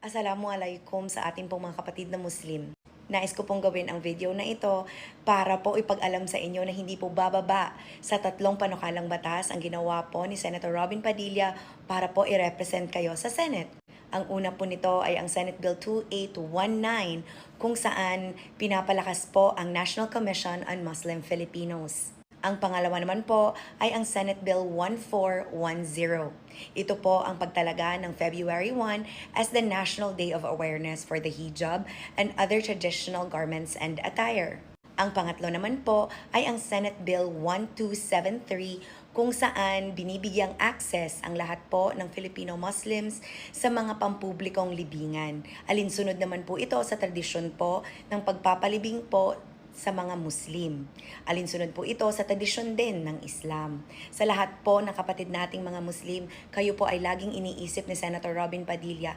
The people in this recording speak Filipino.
Assalamualaikum sa ating pong mga kapatid na Muslim. Nais ko pong gawin ang video na ito para po ipag-alam sa inyo na hindi po bababa sa tatlong panukalang batas ang ginawa po ni Senator Robin Padilla para po i-represent kayo sa Senate. Ang una po nito ay ang Senate Bill 2819 kung saan pinapalakas po ang National Commission on Muslim Filipinos. Ang pangalawa naman po ay ang Senate Bill 1410. Ito po ang pagtalaga ng February 1 as the National Day of Awareness for the Hijab and other traditional garments and attire. Ang pangatlo naman po ay ang Senate Bill 1273 kung saan binibigyang access ang lahat po ng Filipino Muslims sa mga pampublikong libingan. Alinsunod naman po ito sa tradisyon po ng pagpapalibing po sa mga Muslim. Alinsunod po ito sa tradisyon din ng Islam. Sa lahat po ng kapatid nating mga Muslim, kayo po ay laging iniisip ni Senator Robin Padilla